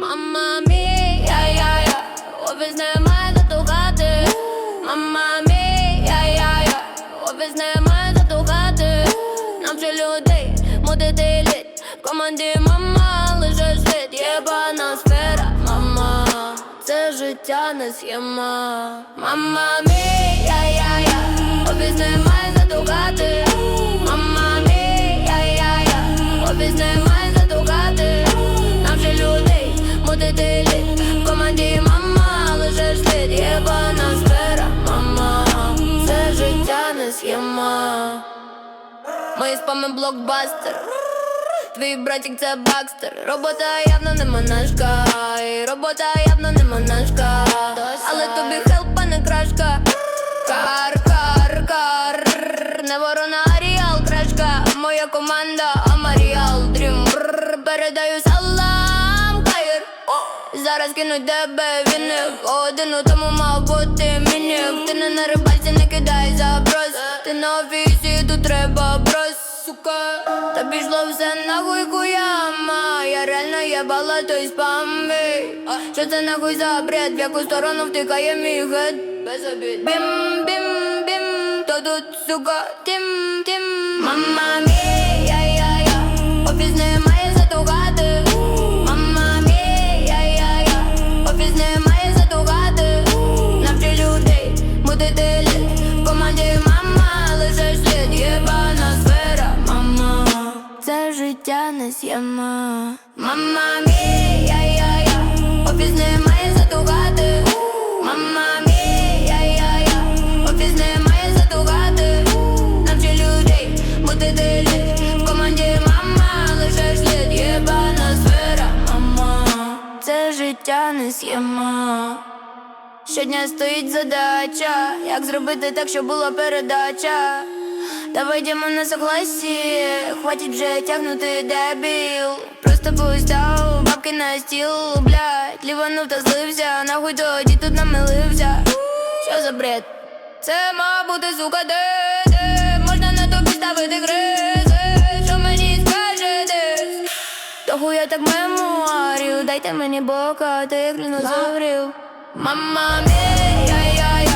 Мама мія, я, я, обіз немає затухати. Мама мія, я, я, обіз немає затухати. Нам же людей, модити літ. Команді мама лише слід, єбана сфера, мама. Це життя не схема. Мама мія, я, я, обіз немає Мої спами блокбастер. Твій братик це бакстер. Робота явно не монашка. І Робота явно не монашка. Але тобі хелпа не крашка. Кар, кар, кар. Не ворона Аріал, крашка. Моя команда Амаріал Дрім. Передаю салам, каїр. Зараз кинуть тебе віник Один у тому мав бути мінік Ти не на рибальці, не кидай заброс Ти на офісі, тут треба брос, сука Та пішло все нахуй куяма Я реально єбала той спам ей. Що це нахуй за бред, в яку сторону втикає мій гет? Без обід. Бім, бім, бім, то тут, сука, тим, тим Мама мія, життя не с'єма Мама мія, я, я Офіс немає затугати Мама мія, я, я Офіс немає затугати Навчи людей мутити лід В команді мама лише слід Єбана сфера, мама Це життя не схема Щодня стоїть задача, як зробити так, щоб була передача. Давай йдемо на согласі, хватить вже тягнути дебіл. Просто постав бабки на стіл, блядь, ліванув та злився, нахуй тоді тут намилився. Що за бред? Це мав бути сука, де, де можна на тобі ставити гризи, що мені скажете? То хуя так мемуарів, дайте мені бока, ти як лінозаврів Мама мія, я,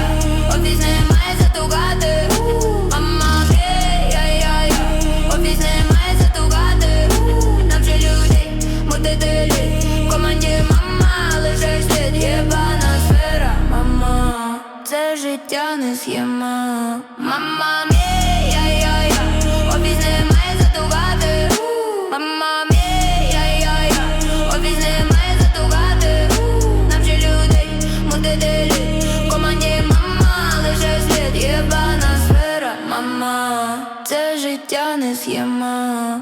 не схема Мама мія, я, я, офіс немає затугати Мама мія, я, я, офіс немає затугати Навчи людей мутити лід команді мама лише слід. Єбана сфера, мама. Це життя не схема